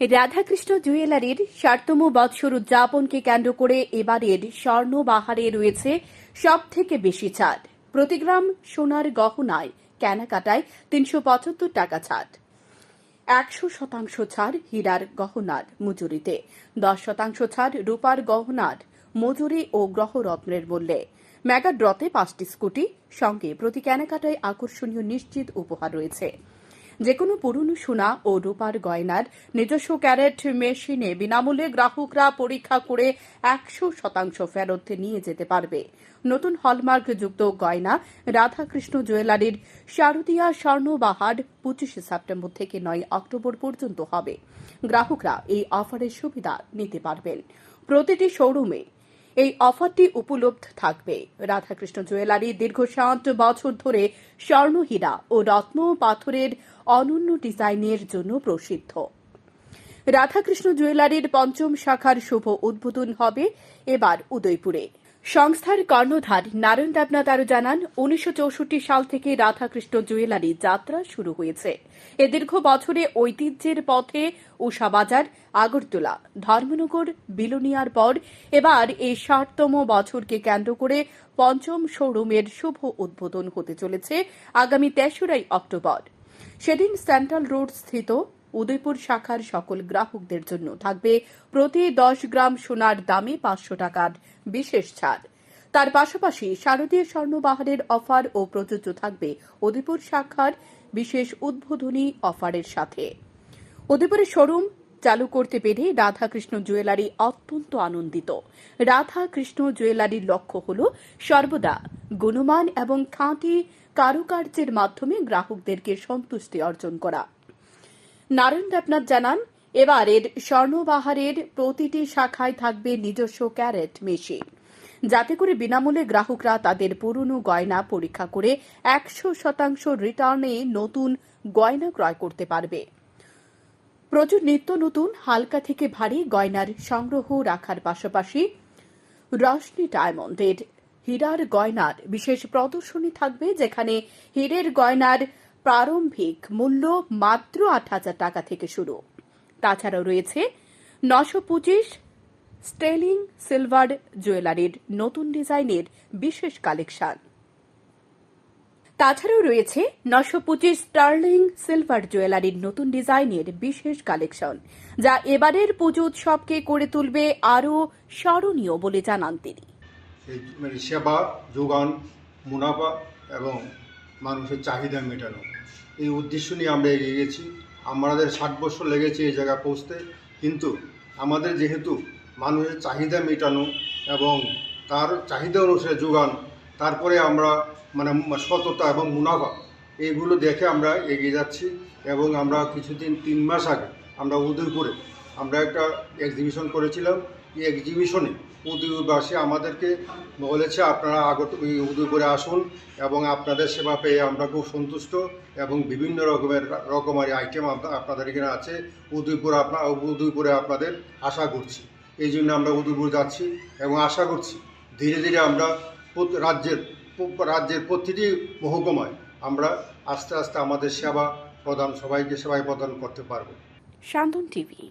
রাধাকৃষ্ণ জুয়েলারির ষাটতম বৎসর উদযাপনকে কেন্দ্র করে এবারের স্বর্ণবাহারে রয়েছে সব থেকে বেশি ছাড়। প্রতি গ্রাম সোনার গহনায় কেনাকাটায় তিনশো পঁচাত্তর টাকা ছাড়। একশো শতাংশ ছাড় হীরার গহনার মজুরিতে। দশ শতাংশ ছাড় রূপার গহনার মজুরি ও গ্রহরত্নের মূল্যে। মেগা ড্রতে পাঁচটি স্কুটি, সঙ্গে প্রতি কেনাকাটায় আকর্ষণীয় নিশ্চিত উপহার রয়েছে। যে কোনো পুরনো সোনা ও রূপার গয়নার নিজস্ব ক্যারেট মেশিনে বিনামূল্যে গ্রাহকরা পরীক্ষা করে একশো শতাংশ ফেরত নিয়ে যেতে পারবে। নতুন হলমার্ক যুক্ত গয়না রাধাকৃষ্ণ জুয়েলারির শারদীয়া স্বর্ণবাহার পঁচিশে সেপ্টেম্বর থেকে নয় অক্টোবর পর্যন্ত হবে। গ্রাহকরা এই অফারের সুবিধা নিতে পারবেন। প্রতিটি শোরুমে এই অফারটি উপলব্ধ থাকবে। রাধাকৃষ্ণ জুয়েলারি দীর্ঘ সাত বছর ধরে স্বর্ণহীরা ও রত্ন পাথরের অনন্য ডিজাইনের জন্য প্রসিদ্ধ। রাধাকৃষ্ণ জুয়েলারির পঞ্চম শাখার শুভ উদ্বোধন হবে এবার উদয়পুরে। সংস্থার কর্ণধার নারায়ণ দেবনাথ আরও জানান, উনিশশো চৌষট্টি সাল থেকে রাধাকৃষ্ণ জুয়েলারি যাত্রা শুরু হয়েছে। এ দীর্ঘ বছরে ঐতিহ্যের পথে উষাবাজার, আগরতলা, ধর্মনগর, বিলোনিয়ার পর এবার এই ষাটতম বছরকে কেন্দ্র করে পঞ্চম শোরুমের শুভ উদ্বোধন হতে চলেছে আগামী তেসরাই অক্টোবর। সেদিন সেন্ট্রাল রোড স্থিত উদয়পুর শাখার সকল গ্রাহকদের জন্য থাকবে প্রতি দশ গ্রাম সোনার দামে পাঁচশো টাকার বিশেষ ছাড়। তার পাশাপাশি শারদীয় স্বর্ণবাহারের অফার ও প্রযোজ্য থাকবে উদয়পুর শাখার বিশেষ উদ্বোধনী অফারের সাথে। উদয়পুরের শোরুম চালু করতে পেরে রাধাকৃষ্ণ জুয়েলারি অত্যন্ত আনন্দিত। রাধাকৃষ্ণ জুয়েলারির লক্ষ্য হল সর্বদা গুণমান এবং খাঁটি কারুকার্যের মাধ্যমে গ্রাহকদেরকে সন্তুষ্টি অর্জন করা। নারায়ণ দেবনাথ জানান এবারের স্বর্ণবাহারের প্রতিটি শাখায় থাকবে নিজস্ব ক্যারেট মেশিন। যাতে করে বিনামূল্যে গ্রাহকরা তাদের পুরনো গয়না পরীক্ষা করে একশো শতাংশ রিটার্নে নতুন গয়না ক্রয় করতে পারবে। প্রচুর নিত্য নতুন, হালকা থেকে ভারী গয়নার সংগ্রহ রাখার পাশাপাশি রশনি ডায়মন্ডের হীরার গয়নার বিশেষ প্রদর্শনী থাকবে, যেখানে হীরের গয়নার প্রারম্ভিক মূল্য মাত্র আট হাজার টাকা থেকে শুরু। তাছাড়াও রয়েছে নশো পঁচিশ স্টেলিং সিলভার জুয়েলারির নতুন ডিজাইনের বিশেষ কালেকশন। তাছাড়াও রয়েছে নশো পঁচিশ স্টার্লিং সিলভার জুয়েলারির নতুন ডিজাইনের বিশেষ কালেকশন, যা এবারের পুজো উৎসবকে করে তুলবে আরও স্মরণীয় বলে জানান তিনি। মানে সেবা, যোগান, মুনাফা এবং মানুষের চাহিদা মেটানো। এই উদ্দেশ্য নিয়ে আমরা এগিয়ে গেছি। আমাদের ষাট বছর লেগেছে এই জায়গায় পৌঁছতে, কিন্তু আমাদের যেহেতু মানুষের চাহিদা মেটানো এবং তার চাহিদা অনুসারে যোগান তারপরে আমরা মানে সততা এবং মুনাফা এইগুলো দেখে আমরা এগিয়ে যাচ্ছি এবং আমরা কিছুদিন তিন মাস আগে আমরা উদয়পুরে আমরা একটা এক্সিবিশন করেছিলাম। এই এক্সিবিশনে উদয়বাসী আমাদেরকে বলেছে, আপনারা আগত উদয়পুরে আসুন এবং আপনাদের সেবা পেয়ে আমরা খুব সন্তুষ্ট এবং বিভিন্ন রকমের রকমারি আইটেম আপনাদের এখানে আছে। উদয়পুর আপনার উদয়পুরে আপনাদের আশা করছি। এই জন্য আমরা উদয়পুর যাচ্ছি এবং আশা করছি ধীরে ধীরে আমরা রাজ্যের রাজ্যের প্রতিটি মহকুমায় আমরা আস্তে আস্তে আমাদের সেবা প্রদান, সবাইকে সেবায় প্রদান করতে পারব। শান্তন টিভি